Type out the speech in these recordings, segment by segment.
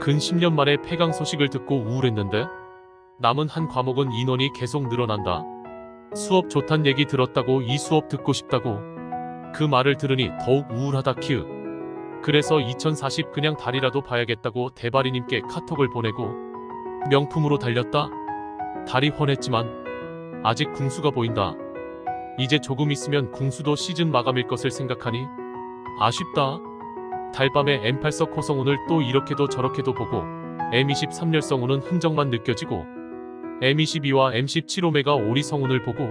근 10년 만에 폐강 소식을 듣고 우울했는데 남은 한 과목은 인원이 계속 늘어난다. 수업 좋단 얘기 들었다고 이 수업 듣고 싶다고 그 말을 들으니 더욱 우울하다 키읔. 그래서 2040 그냥 달이라도 봐야겠다고 대바리님께 카톡을 보내고 명품으로 달렸다. 달이 훤했지만 아직 궁수가 보인다. 이제 조금 있으면 궁수도 시즌 마감일 것을 생각하니 아쉽다. 달밤에 M8석 호성운을 또 이렇게도 저렇게도 보고 M23 열성운은 흔적만 느껴지고 M22와 M17 오메가 오리 성운을 보고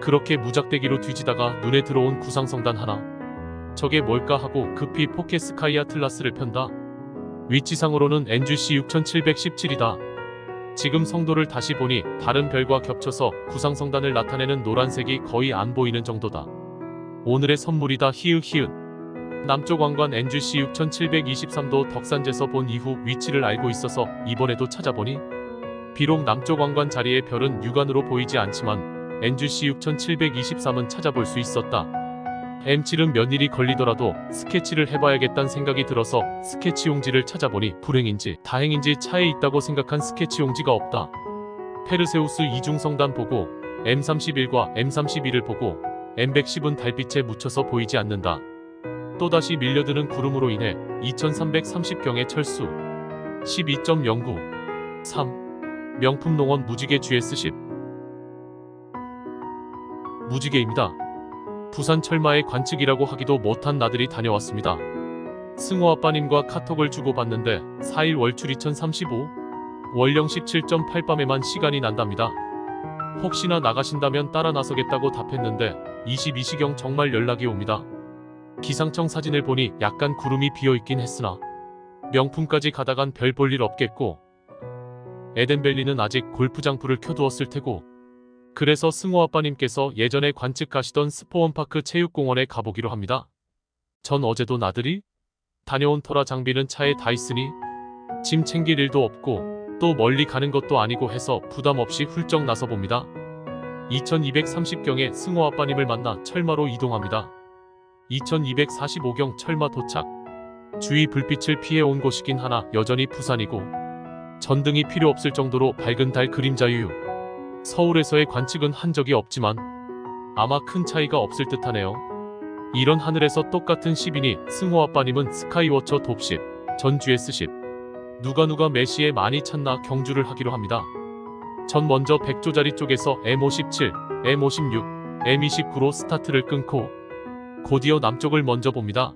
그렇게 무작대기로 뒤지다가 눈에 들어온 구상성단 하나 저게 뭘까 하고 급히 포켓 스카이 아틀라스를 편다. 위치상으로는 NGC 6717이다. 지금 성도를 다시 보니 다른 별과 겹쳐서 구상성단을 나타내는 노란색이 거의 안 보이는 정도다. 오늘의 선물이다 히읗 히읗. 남쪽 왕관 NGC 6723도 덕산제서 본 이후 위치를 알고 있어서 이번에도 찾아보니 비록 남쪽 왕관 자리의 별은 육안으로 보이지 않지만 NGC 6723은 찾아볼 수 있었다. M7은 몇 일이 걸리더라도 스케치를 해봐야겠다는 생각이 들어서 스케치 용지를 찾아보니 불행인지 다행인지 차에 있다고 생각한 스케치 용지가 없다. 페르세우스 이중성단 보고 M31과 M32를 보고 M110은 달빛에 묻혀서 보이지 않는다. 또다시 밀려드는 구름으로 인해 2330경의 철수 12.09 3 명품 농원 무지개 GS10 무지개입니다. 부산 철마의 관측이라고 하기도 못한 나들이 다녀왔습니다. 승호 아빠님과 카톡을 주고받는데 4일 월출 2035 월령 17.8밤에만 시간이 난답니다. 혹시나 나가신다면 따라 나서겠다고 답했는데 22시경 정말 연락이 옵니다. 기상청 사진을 보니 약간 구름이 비어있긴 했으나 명품까지 가다간 별 볼 일 없겠고 에덴밸리는 아직 골프장 불을 켜두었을 테고 그래서 승호 아빠님께서 예전에 관측 가시던 스포원파크 체육공원에 가보기로 합니다. 전 어제도 나들이 다녀온 터라 장비는 차에 다 있으니 짐 챙길 일도 없고 또 멀리 가는 것도 아니고 해서 부담 없이 훌쩍 나서 봅니다. 2230경에 승호 아빠님을 만나 철마로 이동합니다. 2245경 철마 도착. 주위 불빛을 피해 온 곳이긴 하나 여전히 부산이고 전등이 필요 없을 정도로 밝은 달 그림자 유유. 서울에서의 관측은 한 적이 없지만 아마 큰 차이가 없을 듯하네요. 이런 하늘에서 똑같은 10이니 승호 아빠님은 스카이워처 돕십, 전 GS10. 누가 누가 메시에 많이 찾나 경주를 하기로 합니다. 전 먼저 백조자리 쪽에서 M57, M56, M29로 스타트를 끊고 곧이어 남쪽을 먼저 봅니다.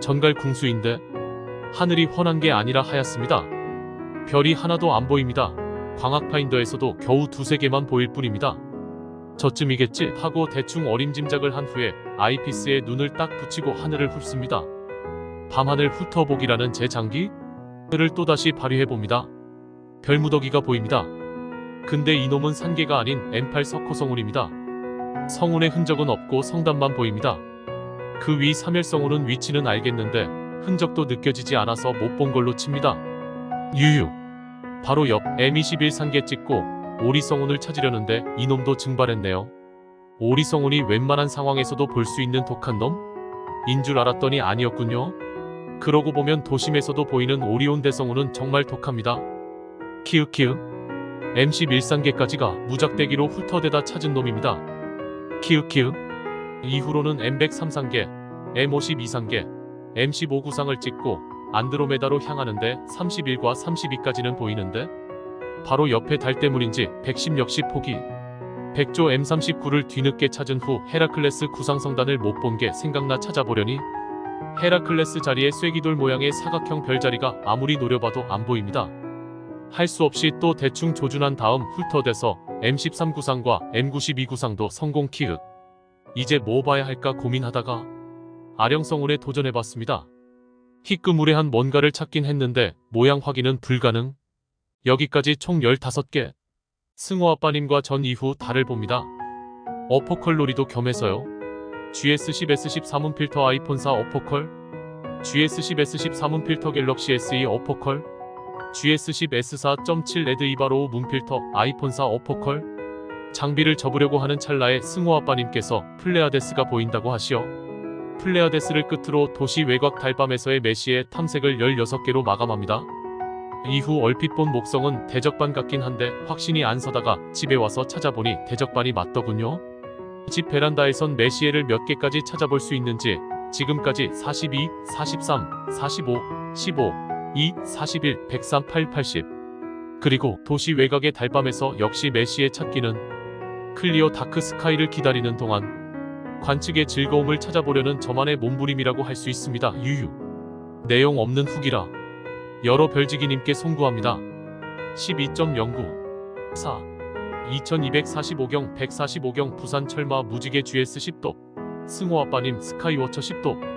전갈 궁수인데 하늘이 훤한 게 아니라 하얗습니다. 별이 하나도 안 보입니다. 광학 파인더에서도 겨우 두세 개만 보일 뿐입니다. 저쯤이겠지 하고 대충 어림짐작을 한 후에 아이피스에 눈을 딱 붙이고 하늘을 훑습니다. 밤하늘 훑어보기라는 제 장기 를 또다시 발휘해 봅니다. 별무더기가 보입니다. 근데 이놈은 산개가 아닌 M8 석호성운입니다. 성운의 흔적은 없고 성단만 보입니다. 그위 3일 성운은 위치는 알겠는데 흔적도 느껴지지 않아서 못 본 걸로 칩니다. 유유. 바로 옆 M21 산개 찍고 오리성운을 찾으려는데 이놈도 증발했네요. 오리성운이 웬만한 상황에서도 볼 수 있는 독한 놈? 인 줄 알았더니 아니었군요. 그러고 보면 도심에서도 보이는 오리온 대성운은 정말 독합니다. 키읔키읔 M11 산개까지가 무작대기로 훑어대다 찾은 놈입니다. 키읔키읔 이후로는 M103 산개, M52 산개, M15 구상을 찍고 안드로메다로 향하는데 31과 32까지는 보이는데 바로 옆에 달 때문인지 110 역시 포기. 백조 M39를 뒤늦게 찾은 후 헤라클레스 구상성단을 못 본 게 생각나 찾아보려니 헤라클레스 자리에 쐐기돌 모양의 사각형 별자리가 아무리 노려봐도 안 보입니다. 할 수 없이 또 대충 조준한 다음 훑어대서 M13 구상과 M92 구상도 성공 키읔. 이제 뭐 봐야 할까 고민하다가 아령성운에 도전해봤습니다. 희끄무레한 뭔가를 찾긴 했는데 모양 확인은 불가능. 여기까지 총 15개. 승호 아빠님과 전 이후 달을 봅니다. 어퍼컬 놀이도 겸해서요. GS10S10 사문 필터 아이폰 4 어퍼컬, GS10S10 사문 필터 갤럭시 SE 어퍼컬, GS10S4.7 레드 이바로우 문필터 아이폰 4 어퍼컬, 장비를 접으려고 하는 찰나에 승호 아빠님께서 플레아데스가 보인다고 하시어 플레아데스를 끝으로 도시 외곽 달밤에서의 메시의 탐색을 16개로 마감합니다. 이후 얼핏 본 목성은 대적반 같긴 한데 확신이 안 서다가 집에 와서 찾아보니 대적반이 맞더군요. 집 베란다에선 메시에를 몇 개까지 찾아볼 수 있는지 지금까지 42, 43, 45, 15, 2, 41, 103, 8, 80 그리고 도시 외곽의 달밤에서 역시 메시의 찾기는 클리어 다크 스카이를 기다리는 동안 관측의 즐거움을 찾아보려는 저만의 몸부림이라고 할 수 있습니다. 유유. 내용 없는 후기라 여러 별지기님께 송구합니다. 12.09 4 2245경 145경 부산 철마 무지개 GS 10도 승호 아빠님 스카이워처 10도